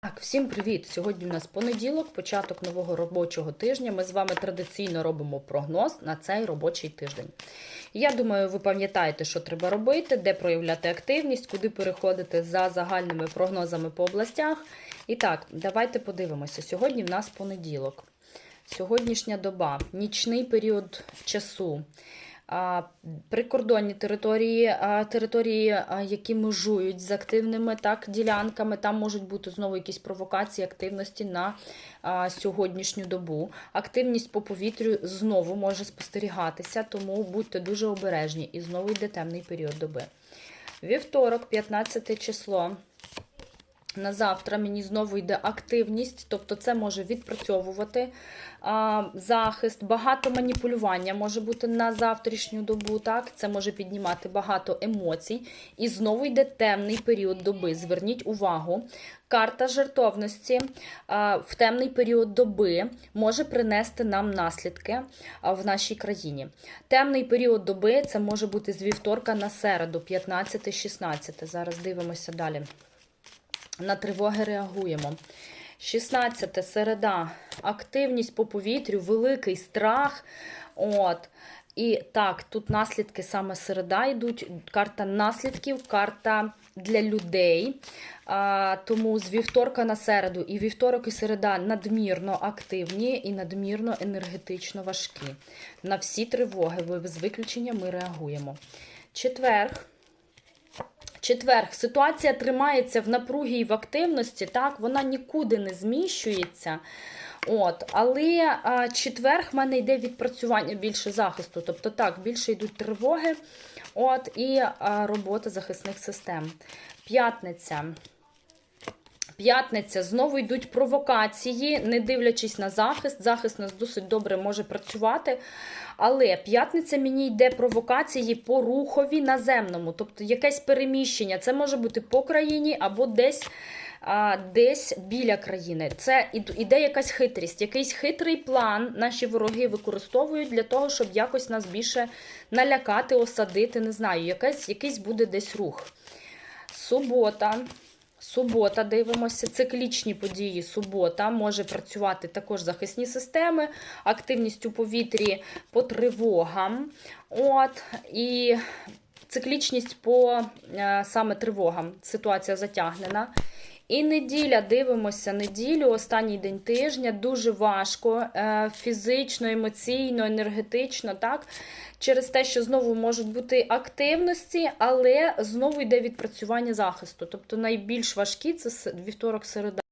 Так, всім привіт! Сьогодні у нас понеділок, початок нового робочого тижня. Ми з вами традиційно робимо прогноз на цей робочий тиждень. Я думаю, ви пам'ятаєте, що треба робити, де проявляти активність, куди переходити за загальними прогнозами по областях. І так, давайте подивимося. Сьогодні в нас понеділок. Сьогоднішня доба, нічний період часу. Прикордонні території, території, які межують з активними так, ділянками, там можуть бути знову якісь провокації активності на сьогоднішню добу. Активність по повітрю знову може спостерігатися, тому будьте дуже обережні. І знову йде темний період доби. Вівторок, 15 число. На завтра мені знову йде активність, тобто це може відпрацьовувати а, захист, багато маніпулювання може бути на завтрашню добу. Так, це може піднімати багато емоцій. І знову йде темний період доби. Зверніть увагу, карта жертовності в темний період доби може принести нам наслідки в нашій країні. Темний період доби це може бути з вівторка на середу, 15-16. Зараз дивимося далі. На тривоги реагуємо. 16 середа. Активність по повітрю, великий страх. От. І так, тут наслідки саме середа йдуть. Карта наслідків, карта для людей. А, тому з вівторка на середу і вівторок і середа надмірно активні і надмірно енергетично важкі. На всі тривоги, без виключення, ми реагуємо. Четверг. Четверг, ситуація тримається в напругі і в активності, так, вона нікуди не зміщується. От, Але а, четверг в мене йде відпрацювання більше захисту. Тобто, так, більше йдуть тривоги от, і а, робота захисних систем. П'ятниця. П'ятниця знову йдуть провокації, не дивлячись на захист. Захист нас досить добре може працювати. Але п'ятниця мені йде провокації по рухові наземному, тобто якесь переміщення. Це може бути по країні або десь а, десь біля країни. Це іде якась хитрість, якийсь хитрий план наші вороги використовують для того, щоб якось нас більше налякати, осадити. Не знаю, якийсь, якийсь буде десь рух. Субота. Субота, дивимося, циклічні події. Субота може працювати також захисні системи, активність у повітрі по тривогам. От, І циклічність по е, саме тривогам. Ситуація затягнена. І неділя, дивимося, неділю, останній день тижня, дуже важко, е, фізично, емоційно, енергетично, так? Через те, що знову можуть бути активності, але знову йде відпрацювання захисту. Тобто найбільш важкі це вівторок середа.